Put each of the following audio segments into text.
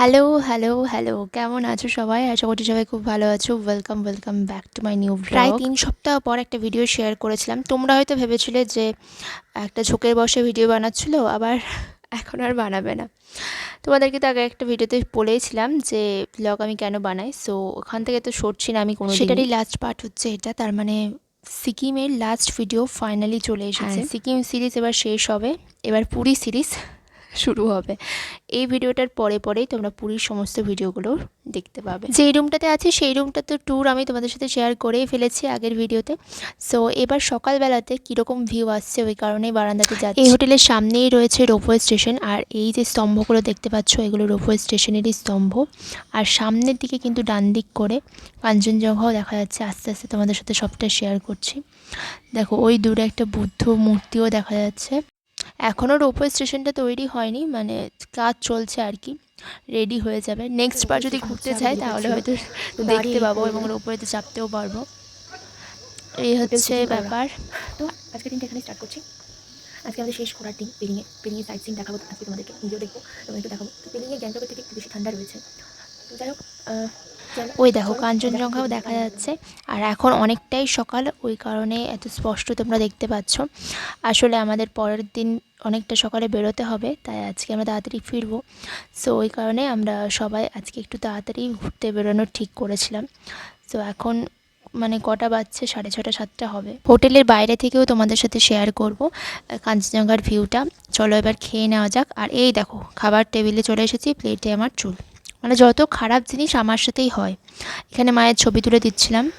Hello hello hello কেমন আছো সবাই? আশা করছি সবাই খুব ভালো আছো। Welcome welcome back to my new প্রায় তিন সপ্তাহ পর একটা ভিডিও শেয়ার করেছিলাম। তোমরা হয়তো ভেবেছিলে যে একটা ঝোঁকের বসে ভিডিও বানাচ্ছিলো আবার এখন আর বানাবে না। তোমাদেরকে তো আগে একটা ভিডিওতে বলেইছিলাম যে ব্লগ আমি কেন বানাই। সো ওখান থেকে তো সরছি না আমি কোনো সেটারই লাস্ট পার্ট হচ্ছে এটা। তার মানে সিকিমের লাস্ট ভিডিও ফাইনালি চলে এসেছে। সিকিম সিরিজ এবার শেষ হবে। এবার পুরী সিরিজ শুরু হবে। এই ভিডিওটার পরে পরেই তোমরা পুরীর সমস্ত ভিডিওগুলো দেখতে পাবে। যেই রুমটাতে আছে সেই রুমটা তো ট্যুর আমি তোমাদের সাথে শেয়ার করেই ফেলেছি আগের ভিডিওতে। সো এবার সকালবেলাতে কীরকম ভিউ আসছে ওই কারণেই বারান্দাতে যাচ্ছি। এই হোটেলের সামনেই রয়েছে রোপওয়ে স্টেশন আর এই যে স্তম্ভগুলো দেখতে পাচ্ছ এগুলো রোপওয়ে স্টেশনেরই স্তম্ভ। আর সামনের দিকে কিন্তু ডান দিক করে কাঞ্চনজঙ্ঘাও দেখা যাচ্ছে। আস্তে আস্তে তোমাদের সাথে সবটা শেয়ার করছি। দেখো ওই দূরে একটা বুদ্ধ মূর্তিও দেখা যাচ্ছে। এখনও রোপওয়ে স্টেশনটা তৈরি হয়নি মানে কাজ চলছে আর কি রেডি হয়ে যাবে। নেক্সট বার যদি ঘুরতে যাই তাহলে হয়তো দেখতে পাবো এবং রোপওয়েতে চাপতেও পারব। এই হচ্ছে ব্যাপার। তো আজকে দিনটা এখানে স্টার্ট করছি। আজকে আমাদের শেষ ঘোরার দিন পেরিয়ে পেরিয়ে সাইট সিন দেখাবো আজকে তোমাদেরকে নিজেও দেখব তোমাদেরকে দেখাবো। তো পেরিয়ে গ্যাংটকের থেকে একটু বেশি ঠান্ডা রয়েছে। তো যাই হোক ওই দেখো কাঞ্চনজঙ্ঘাও দেখা যাচ্ছে। আর এখন অনেকটাই সকাল, ওই কারণে এত স্পষ্ট তোমরা দেখতে পাচ্ছ। আসলে আমাদের পরের দিন অনেকটা সকালে বেরোতে হবে, তাই আজকে আমরা তাড়াতাড়ি ফিরবো। সো ওই কারণে আমরা সবাই আজকে একটু তাড়াতাড়ি ঘুরতে বেরোনোর ঠিক করেছিলাম। সো এখন মানে কটা বাজছে? সাড়ে ছটা, সাতটা হবে। হোটেলের বাইরে থেকেও তোমাদের সাথে শেয়ার করব কাঞ্চনজঙ্ঘার ভিউটা চলো এবার খেয়ে নেওয়া যাক। আর এই দেখো, খাবার টেবিলে চলে এসেছি প্লেটে আমার চুল। মানে যত খারাপ জিনিস আমার সাথেই হয়। এখানে মায়ের ছবি তুলে দিচ্ছিলাম।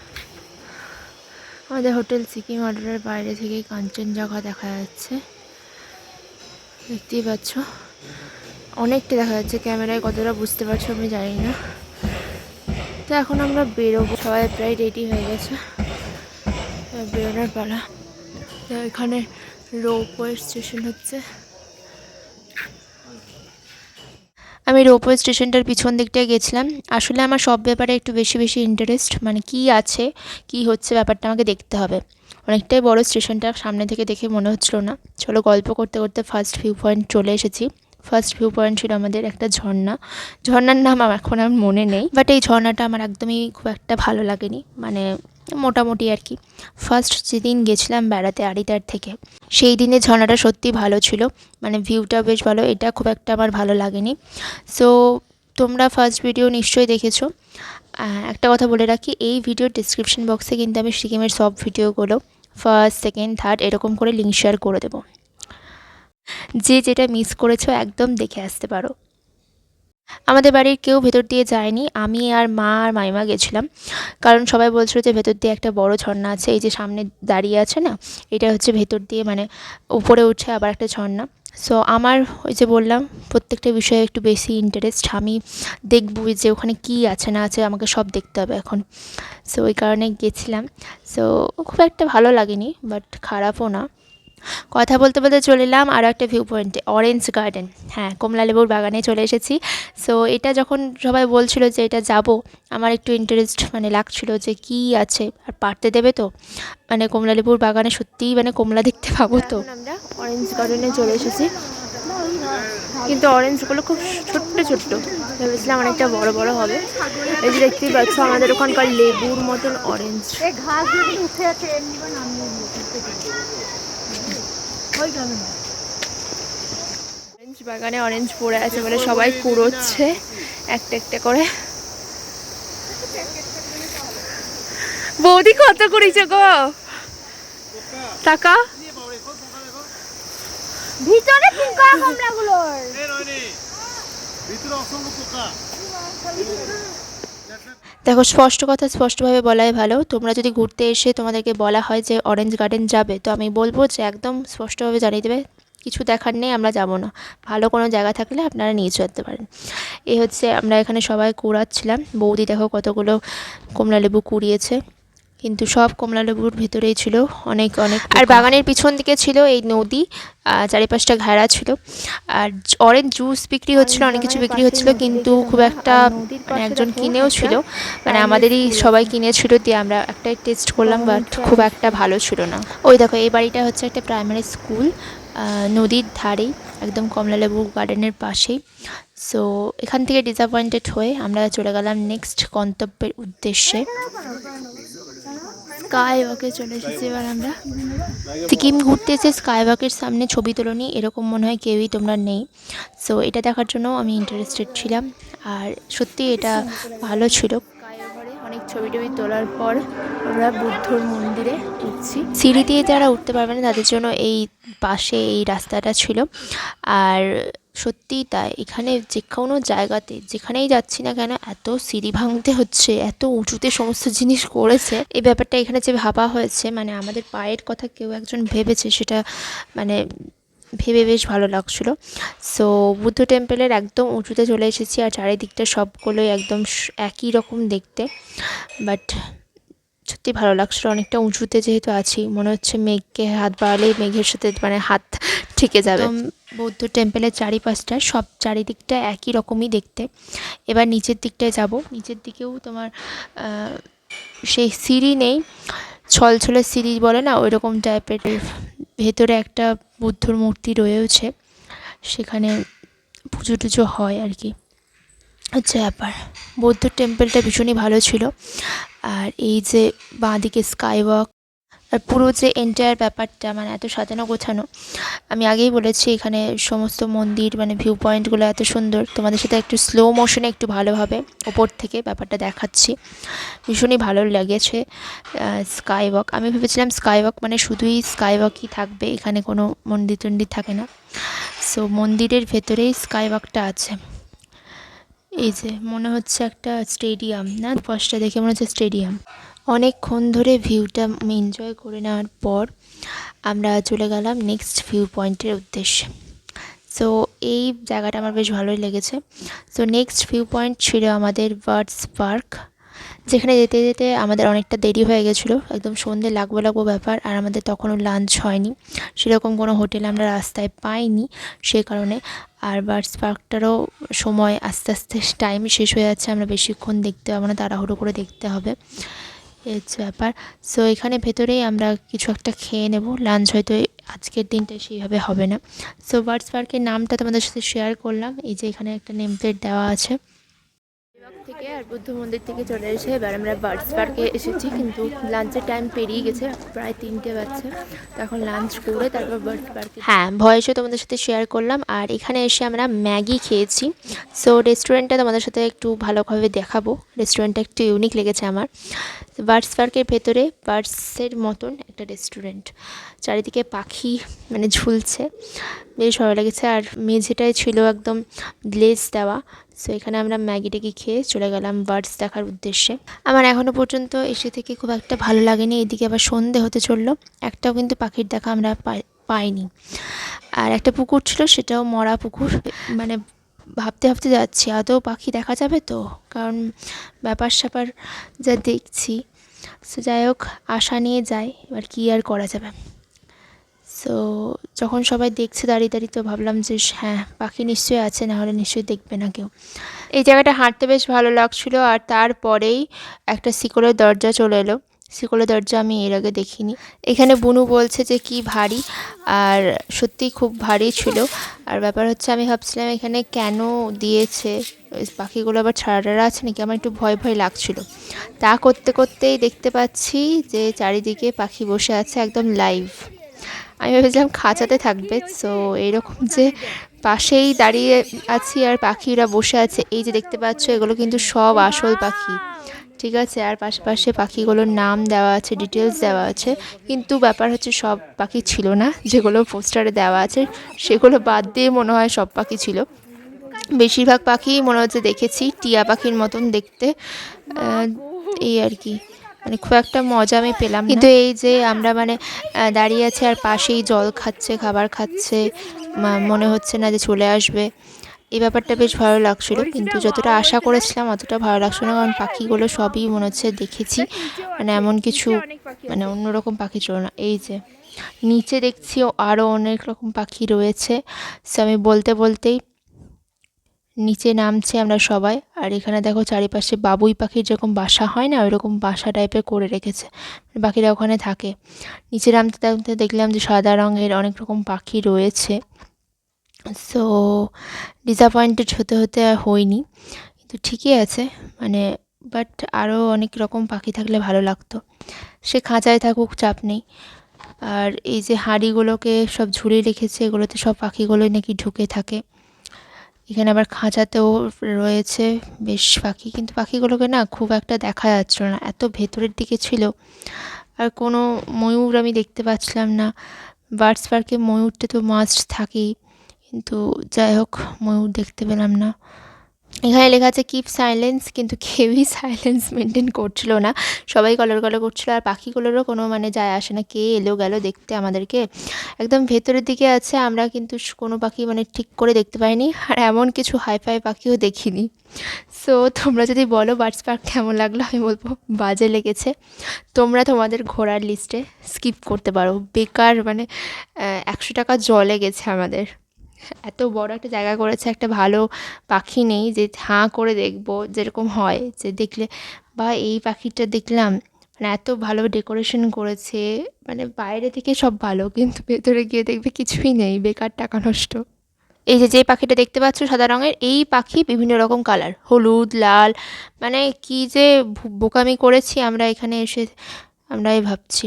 আমাদের হোটেল সিকিম অর্ডারের বাইরে থেকেই কাঞ্চনজঙ্ঘা দেখা যাচ্ছে। দেখতেই পাচ্ছ। অনেকটা দেখা যাচ্ছে। ক্যামেরায় কতটা বুঝতে পারছ আমি জানি না। তো এখন আমরা বেরোবো। সবাই প্রায় রেডি হয়ে গেছে। বেরোনোর পালা। এখানে রোপওয়ে স্টেশন হচ্ছে। আমি রোপওয়ে স্টেশনটার পিছন দিকটায় গেছিলাম। আসলে আমার সব ব্যাপারে একটু বেশি বেশি ইন্টারেস্ট মানে কি আছে, কি হচ্ছে ব্যাপারটা আমাকে দেখতে হবে। অনেকটাই বড় স্টেশনটা, সামনে থেকে দেখে মনে হচ্ছিল না। চলো গল্প করতে করতে ফার্স্ট ভিউ পয়েন্ট চলে এসেছি। ফার্স্ট ভিউ পয়েন্ট ছিল আমাদের একটা ঝর্ণা। ঝর্ণার নাম আমার এখন আমার মনে নেই বাট এই ঝর্ণাটা আমার একদমই খুব একটা ভালো লাগেনি। মানে মোটামুটি আর কি। ফার্স্ট যেদিন গেছিলাম বেড়াতে আড়িদার থেকে, সেই দিনে ঝর্ণাটা সত্যি ভালো ছিল। মানে ভিউটা বেশ ভালো, এটা খুব একটা আমার ভালো লাগেনি। সো তোমরা ফার্স্ট ভিডিও নিশ্চয়ই দেখেছ। একটা কথা বলে রাখি, এই ভিডিওর ডিসক্রিপশন বক্সে কিন্তু আমি সিকিমের সব ভিডিওগুলো ফার্স্ট সেকেন্ড থার্ড এরকম করে লিঙ্ক শেয়ার করে দেবো। যে যেটা মিস করেছ একদম দেখে আসতে পারো। আমাদের বাড়ির কেউ ভেতর দিয়ে যায়নি। আমি আর মা আর মাইমা গেছিলাম। কারণ সবাই বলছিল যে ভেতর দিয়ে একটা বড় ঝর্ণা আছে, এই যে সামনে দাঁড়িয়ে আছে না, এটা হচ্ছে ভেতর দিয়ে মানে উপরে উঠে আবার একটা ঝর্ণা। সো আমার ওই যে বললাম, প্রত্যেকটা বিষয়ে একটু বেশি ইন্টারেস্ট আমি দেখব যে ওখানে কী আছে না আছে, আমাকে সব দেখতে হবে এখন। সো ওই কারণে গেছিলাম। সো খুব একটা ভালো লাগেনি বাট খারাপও না। কথা বলতে বলতে চলে এলাম আরও একটা ভিউ পয়েন্টে অরেঞ্জ গার্ডেন হ্যাঁ কমলা লেবুর বাগানে চলে এসেছি। সো এটা যখন সবাই বলছিল যে এটা যাব আমার একটু ইন্টারেস্ট মানে লাগছিল যে কি আছে আর পারতে দেবে তো? মানে কমলা লেবুর বাগানে সত্যিই মানে কমলা দেখতে পাবো তো? আমরা অরেঞ্জ গার্ডেনে চলে এসেছি। কিন্তু অরেঞ্জগুলো খুব ছোট্ট ছোট্ট। ভেবেছিলাম অনেকটা বড় বড় হবে। এই যে দেখতেই পাচ্ছ আমাদের ওখানকার লেবুর মতন অরেঞ্জ এই উঠে আছে এমনি করে নামিয়ে দিয়েছে ওই গ্রামে না অরেঞ্জ বাগানে অরেঞ্জ পড়ে আছে বলে সবাই কুড়োচ্ছে। একটা একটা করে। বৌদি কত করেছে গো? টাকা? ভিতরে পোকা কমলাগুলোর। ভিতরে অসংখ্য পোকা। দেখো, স্পষ্ট কথা স্পষ্টভাবে বলাই ভালো। তোমরা যদি ঘুরতে এসে তোমাদেরকে বলা হয় যে অরেঞ্জ গার্ডেন যাবে, তো আমি বলব যে একদম স্পষ্টভাবে জানিয়ে দেবে, কিছু দেখার নেই, আমরা যাব না। ভালো কোনো জায়গা থাকলে আপনারা নিয়ে চলতে পারেন। এ হচ্ছে আমরা এখানে সবাই কুড়াচ্ছিলাম। বৌদি দেখো কতগুলো কমলা লেবু কুড়িয়েছে। কিন্তু সব কমলা লেবুর ভেতরেই ছিল অনেক অনেক আর বাগানের পিছন দিকে ছিল এই নদী চারিপাশটা ঘেরা ছিল। আর অরেঞ্জ জুস বিক্রি হচ্ছিল অনেক কিছু বিক্রি হচ্ছিল কিন্তু খুব একটা মানে একজন কিনেও ছিল। মানে আমাদেরই সবাই কিনেছিল দিয়ে আমরা একটাই টেস্ট করলাম বাট খুব একটা ভালো ছিল না। ওই দেখো এই বাড়িটা হচ্ছে একটা প্রাইমারি স্কুল নদীর ধারেই একদম কমলালেবু গার্ডেনের পাশেই। সো এখান থেকে ডিসঅ্যাপয়েন্টেড হয়ে আমরা চলে গেলাম নেক্সট গন্তব্যের উদ্দেশ্যে। স্কাই ওয়াকে চলে এসেছি এবার আমরা। সিকিম ঘুরতে এসে স্কাই ওয়াকের সামনে ছবি তোলনি এরকম মনে হয় কেউই তোমরা নেই। সো এটা দেখার জন্য আমি ইন্টারেস্টেড ছিলাম। আর সত্যি এটা ভালো ছিল। অনেক ছবি টবি তোলার পর আমরা বুদ্ধর মন্দিরে উঠছি। সিঁড়ি দিয়ে যারা উঠতে পারবে না, তাদের জন্য এই পাশে এই রাস্তাটা ছিল। আর সত্যিই তাই। এখানে যে কোনো জায়গাতে, যেখানেই যাচ্ছি না কেন, এত সিঁড়ি ভাঙতে হচ্ছে, এত উঁচুতে সমস্ত জিনিস করেছে। এই ব্যাপারটা এখানে যে ভাবা হয়েছে মানে আমাদের পায়ের কথা কেউ একজন ভেবেছে, সেটা মানে ভেবে বেশ ভালো লাগছিল। সো বুদ্ধ টেম্পলের একদম উঁচুতে চলে এসেছি, আর চারিদিকটা সবগুলোই একদম একই রকম দেখতে। বাট সত্যি ভালো লাগছিল, অনেকটা উঁচুতে যেহেতু আছি, মনে হচ্ছে মেঘকে হাত বাড়ালেই মেঘের সাথে মানে হাত ঠেকে যাবে। বৌদ্ধ টেম্পলের চারিপাশটা সব চারিদিকটা একই রকমই দেখতে। এবার নিচের দিকটায় যাব। নিচের দিকেও তোমার সেই সিঁড়ি নেই। ছলছলের সিঁড়ি বলে না ওই রকম টাইপের ভেতরে একটা বুদ্ধর মূর্তি রয়েছে সেখানে পুজো টুজো হয় আর কি। হচ্ছে ব্যাপার। বৌদ্ধ টেম্পলটা ভীষণই ভালো ছিল। আর এই যে বাঁদিকে স্কাই ওয়াক আর পুরো যে এন্টায়ার ব্যাপারটা মানে এত সাজানো গোছানো, আমি আগেই বলেছি এখানে সমস্ত মন্দির মানে ভিউ পয়েন্টগুলো এত সুন্দর। তোমাদের সাথে একটু স্লো মোশনে একটু ভালোভাবে ওপর থেকে ব্যাপারটা দেখাচ্ছি। ভীষণই ভালো লেগেছে স্কাই ওয়াক আমি ভেবেছিলাম স্কাই ওয়াক মানে শুধুই স্কাই ওয়াকই থাকবে, এখানে কোনো মন্দির টন্দির থাকে না। সো মন্দিরের ভেতরেই স্কাই ওয়াকটা আছে। এই যে, মনে হচ্ছে একটা স্টেডিয়াম না? ফার্স্টটা দেখে মনে হচ্ছে স্টেডিয়াম অনেকক্ষণ ধরে ভিউটা এনজয় করে নেওয়ার পর আমরা চলে গেলাম নেক্সট ভিউ পয়েন্টের উদ্দেশ্যে। সো এই জায়গাটা আমার বেশ ভালোই লেগেছে। সো নেক্সট ভিউ পয়েন্ট ছিল আমাদের বার্ডস পার্ক যেখানে যেতে যেতে আমাদের অনেকটা দেরি হয়ে গেছিল। একদম সন্ধে লাগবো লাগবো ব্যাপার, আর আমাদের তখনও লাঞ্চ হয়নি। সেরকম কোনো হোটেল আমরা রাস্তায় পাইনি সে কারণে। আর বার্ডস পার্কটারও সময় আস্তে আস্তে টাইম শেষ হয়ে যাচ্ছে, আমরা বেশিক্ষণ দেখতে পাবো না, তাড়াহুড়ো করে দেখতে হবে। হচ্ছে ব্যাপার। সো এখানে ভেতরেই আমরা কিছু একটা খেয়ে নেব। লাঞ্চ হয়তো আজকের দিনটা সেইভাবে হবে না। সো বার্ডস পার্কের নামটা তোমাদের সাথে শেয়ার করলাম। এই যে এখানে একটা নেম প্লেট দেওয়া আছে। থেকে আর বুদ্ধ মন্দির থেকে চলে এসে এবার আমরা বার্ডস পার্কে এসেছি, কিন্তু লাঞ্চের টাইম পেরিয়ে গেছে, প্রায় তিনটে বাজছে। তো এখন লাঞ্চ করে তারপর বার্ডস পার্কে হ্যাঁ ভয়েসও তোমাদের সাথে শেয়ার করলাম, আর এখানে এসে আমরা ম্যাগি খেয়েছি। সো রেস্টুরেন্টটা তোমাদের সাথে একটু ভালোভাবে দেখাবো। রেস্টুরেন্টটা একটু ইউনিক লেগেছে আমার। বার্ডস পার্কের ভেতরে বার্ডসের মতন একটা রেস্টুরেন্ট চারিদিকে পাখি মানে ঝুলছে। বেশ ভালো লেগেছে, আর মেঝেটায় ছিল একদম গ্লেজ দেওয়া। সো এখানে আমরা ম্যাগি ট্যাগি খেয়ে চলে গেলাম বার্ডস দেখার উদ্দেশ্যে। আমার এখনও পর্যন্ত এসে থেকে খুব একটা ভালো লাগেনি, এদিকে আবার সন্ধে হতে চলল, একটাও কিন্তু পাখির দেখা আমরা পাই- পাইনি। আর একটা পুকুর ছিল, সেটাও মরা পুকুর। মানে ভাবতে ভাবতে যাচ্ছি, আদৌ পাখি দেখা যাবে তো? কারণ ব্যাপার স্যাপার যা দেখছি। সো যাই হোক, আশা নিয়ে যাই, এবার কী আর করা যাবে। সো যখন সবাই দেখছে দাঁড়িয়ে দাঁড়িয়ে, তো ভাবলাম যে হ্যাঁ পাখি নিশ্চয়ই আছে, না হলে নিশ্চয়ই দেখবে না কেউ। এই জায়গাটা হাঁটতে বেশ ভালো লাগছিল, আর তারপরেই একটা শিকলের দরজা চলে এলো। শিকলের দরজা আমি এর আগে দেখিনি। এখানে বুনু বলছে যে কি ভারী, আর সত্যিই খুব ভারী ছিল। আর ব্যাপার হচ্ছে আমি ভাবছিলাম এখানে কেন দিয়েছে? পাখিগুলো আবার ছাড়া আছে নাকি? আমার একটু ভয় ভয় লাগছিল। তা করতে করতেই দেখতে পাচ্ছি যে চারিদিকে পাখি বসে আছে একদম লাইভ আমি ভেবেছিলাম খাঁচাতে থাকবে। সো এইরকম যে পাশেই দাঁড়িয়ে আছি আর পাখিরা বসে আছে, এই যে দেখতে পাচ্ছ, এগুলো কিন্তু সব আসল পাখি। ঠিক আছে, আর পাশাপাশি পাখিগুলোর নাম দেওয়া আছে ডিটেলস দেওয়া আছে। কিন্তু ব্যাপার হচ্ছে সব পাখি ছিল না, যেগুলো পোস্টারে দেওয়া আছে, সেগুলো বাদ দিয়ে মনে হয় সব পাখি ছিল। বেশিরভাগ পাখি মনে হচ্ছে দেখেছি, টিয়া পাখির মতন দেখতে। এই আর কি। মানে খুব একটা মজা আমি পেলাম কিন্তু এই যে আমরা মানে দাঁড়িয়ে আছি আর পাশেই জল খাচ্ছে, খাবার খাচ্ছে মনে হচ্ছে না যে চলে আসবে। এই ব্যাপারটা বেশ ভালো লাগছিল, কিন্তু যতটা আশা করেছিলাম অতটা ভালো লাগছিল না, কারণ পাখিগুলো সবই মনে হচ্ছে দেখেছি। মানে এমন কিছু মানে অন্যরকম পাখি ছিল না। এই যে, নিচে দেখছি আরও অনেক রকম পাখি রয়েছে। সো আমি বলতে বলতেই নিচে নামছি আমরা সবাই। আর এখানে দেখো চারিপাশে বাবুই পাখির যেরকম বাসা হয় না, ওইরকম বাসা টাইপের করে রেখেছে। পাখিরা ওখানে থাকে। নিচে নামতে নামতে দেখলাম যে সাদা রঙের অনেক রকম পাখি রয়েছে। সো ডিসঅ্যাপয়েন্টেড হতে হতে হইনি কিন্তু ঠিকই আছে মানে বাট আরও অনেক রকম পাখি থাকলে ভালো লাগতো। সে খাঁচায় থাকুক, চাপ নেই। আর এই যে হাঁড়িগুলোকে সব ঝুলিয়ে রেখেছে, এগুলোতে সব পাখিগুলোই নাকি ঢুকে থাকে। এখানে আবার খাঁচাতেও রয়েছে বেশ পাখি, কিন্তু পাখিগুলোকে না খুব একটা দেখা যাচ্ছিল না, এত ভেতরের দিকে ছিল। আর কোনো ময়ূর আমি দেখতে পাচ্ছিলাম না। বার্ডস পার্কে ময়ূরটা তো মাস্ট থাকেই, কিন্তু যাই হোক, ময়ূর দেখতে পেলাম না। এখানে লেখা আছে কিপ সাইলেন্স কিন্তু কেউই সাইলেন্স মেনটেন করছিল না। সবাই কলর কলর করছিল আর পাখিগুলোরও কোনো মানে যায় আসে না। কে এলো গেল দেখতে আমাদেরকে। একদম ভেতরের দিকে আছে, আমরা কিন্তু কোনো পাখি মানে ঠিক করে দেখতে পাইনি। আর এমন কিছু হাইফাই পাখিও দেখিনি। সো তোমরা যদি বলো বার্ডস পার্ক কেমন লাগল, আমি বলব বাজে লেগেছে। তোমরা তোমাদের ঘোরার লিস্টে স্কিপ করতে পারো। বেকার মানে একশো টাকা জলে গেছে আমাদের। এত বড় একটা জায়গা করেছে, একটা ভালো পাখি নেই যে হাঁ করে দেখব যেরকম হয়, যে দেখলে বা এই পাখিটা দেখলাম মানে এত ভালো ডেকোরেশন করেছে মানে বাইরে থেকে সব ভালো, কিন্তু ভেতরে গিয়ে দেখবে কিছুই নেই, বেকার টাকা নষ্ট। এই যে যে পাখিটা দেখতে পাচ্ছ সাদা রঙের, এই পাখি বিভিন্ন রকম কালার, হলুদ, লাল মানে কি যে বোকামি করেছি আমরা এখানে এসে, আমরাই ভাবছি।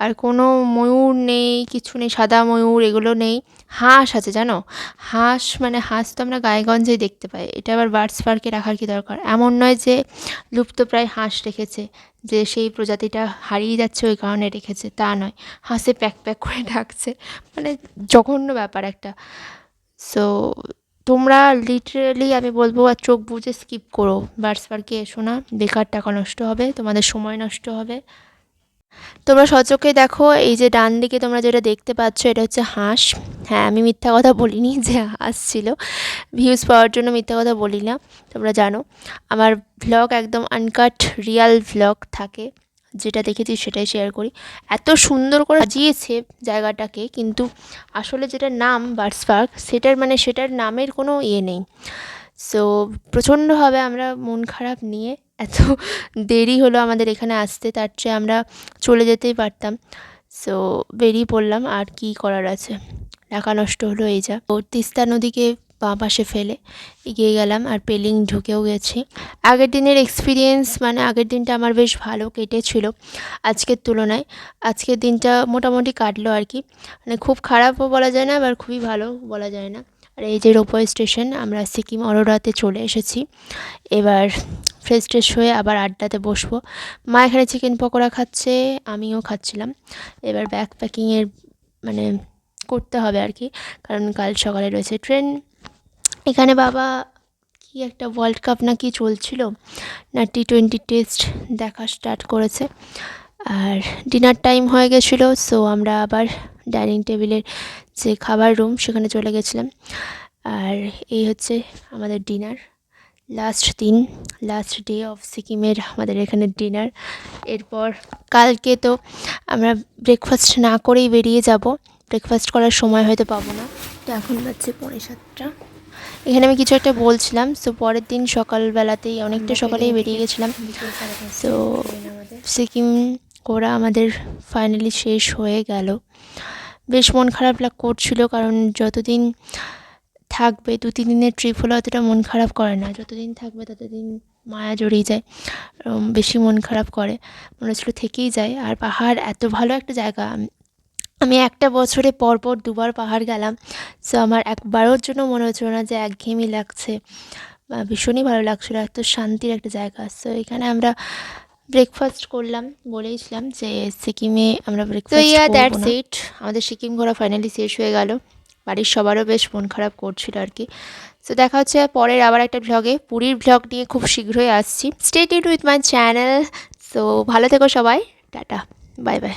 আর কোনো ময়ূর নেই, কিছু নেই, সাদা ময়ূর এগুলো নেই। হাঁস আছে, জানো? হাঁস মানে হাঁস তো আমরা গায়েগঞ্জেই দেখতে পাই। এটা আবার বার্ডস পার্কে রাখার কি দরকার? এমন নয় যে লুপ্তপ্রায় হাঁস রেখেছে, যে সেই প্রজাতিটা হারিয়ে যাচ্ছে, ওই কারণে রেখেছে, তা নয়। হাঁসে প্যাক প্যাক করে ডাকছে। মানে জঘন্য ব্যাপার একটা। সো তোমরা লিটারেলি আমি বলব আর চোখ বুজে স্কিপ করো। বার্ডস পার্কে এসো না। বেকার টাকা নষ্ট হবে, তোমাদের সময় নষ্ট হবে। তোমরা সচক্ষে দেখো, এই যে ডান দিকে তোমরা যেটা দেখতে পাচ্ছ, এটা হচ্ছে হাঁস। হ্যাঁ আমি মিথ্যা কথা বলিনি যে হাঁস ছিল। ভিউজ পাওয়ার জন্য মিথ্যা কথা বলি না তোমরা জানো। আমার ভ্লগ একদম আনকাট রিয়াল ভ্লগ থাকে। যেটা দেখেছি সেটাই শেয়ার করি। এত সুন্দর করে সাজিয়েছে জায়গাটাকে, কিন্তু আসলে যেটার নাম বার্ডস পার্ক সেটার মানে সেটার নামের কোনো ইয়ে নেই। সো প্রচণ্ডভাবে আমরা মন খারাপ নিয়ে এত দেরি হলো আমাদের এখানে আসতে, তার চেয়ে আমরা চলে যেতেই পারতাম। সো বেরিয়ে পড়লাম, আর কি করার আছে? টাকা নষ্ট হলো, এই যা। ও তিস্তা নদীকে বাঁ পাশে ফেলে এগিয়ে গেলাম, আর পেলিং ঢুকেও গেছি। আগের দিনের এক্সপিরিয়েন্স মানে আগের দিনটা আমার বেশ ভালো কেটেছিল আজকের তুলনায়। আজকের দিনটা মোটামুটি কাটলো আর কি। মানে খুব খারাপও বলা যায় না, আবার খুবই ভালো বলা যায় না। আর এই যে রোপওয়ে স্টেশন, আমরা সিকিম অরোরাতে চলে এসেছি। এবার ফ্রেশ ট্রেশ হয়ে আবার আড্ডাতে বসবো। মা এখানে চিকেন পকোড়া খাচ্ছে, আমিও খাচ্ছিলাম। এবার ব্যাগ প্যাকিংয়ের মানে করতে হবে আর কি, কারণ কাল সকালে রয়েছে ট্রেন এখানে বাবা, কি একটা ওয়ার্ল্ড কাপ না কি চলছিল? না টি টোয়েন্টি টেস্ট দেখা স্টার্ট করেছে। আর ডিনার টাইম হয়ে গেছিল সো আমরা আবার ডাইনিং টেবিলের যে খাবার রুম সেখানে চলে গেছিলাম। আর এই হচ্ছে আমাদের ডিনার লাস্ট দিন লাস্ট ডে অফ সিকিমের আমাদের এখানে ডিনার এরপর কালকে তো আমরা ব্রেকফাস্ট না করেই বেরিয়ে যাব। ব্রেকফাস্ট করার সময় হয়তো পাবো না। তো এখন বাজছে পৌনে সাতটা। এখানে আমি কিছু একটা বলছিলাম। সো পরের দিন সকালবেলাতেই অনেকটা সকালেই বেরিয়ে গেছিলাম। তো সিকিম ঘোরা আমাদের ফাইনালি শেষ হয়ে গেল। বেশ মন খারাপ লাগ করছিল কারণ যতদিন থাকবে, দু, তিন দিনের ট্রিপ হলে অতটা মন খারাপ করে না। যতদিন থাকবে, ততদিন মায়া জড়িয়ে যায় বেশি মন খারাপ করে। মনে হচ্ছিল থেকেই যায়। আর পাহাড় এত ভালো একটা জায়গা। আমি একটা বছরে পরপর দুবার পাহাড় গেলাম। সো আমার একবারের জন্য মনে হচ্ছিল না যে একঘেয়েমি লাগছে। ভীষণই ভালো লাগছিল। এত শান্তির একটা জায়গা। সো এখানে আমরা ব্রেকফাস্ট করলাম বলেইছিলাম যে সিকিমে আমরা ব্রেকফাস্ট তো ইয়া দ্যাটস ইট আমাদের সিকিম ঘোরা ফাইনালি শেষ হয়ে গেল। বাড়ির সবারও বেশ মন খারাপ করছিল আর কি। সো দেখা হচ্ছে পরের আবার একটা ভ্লগে পুরীর ভ্লগ নিয়ে খুব শীঘ্রই আসছি। State in with my channel so ভালো থেকো সবাই। টাটা। Bye bye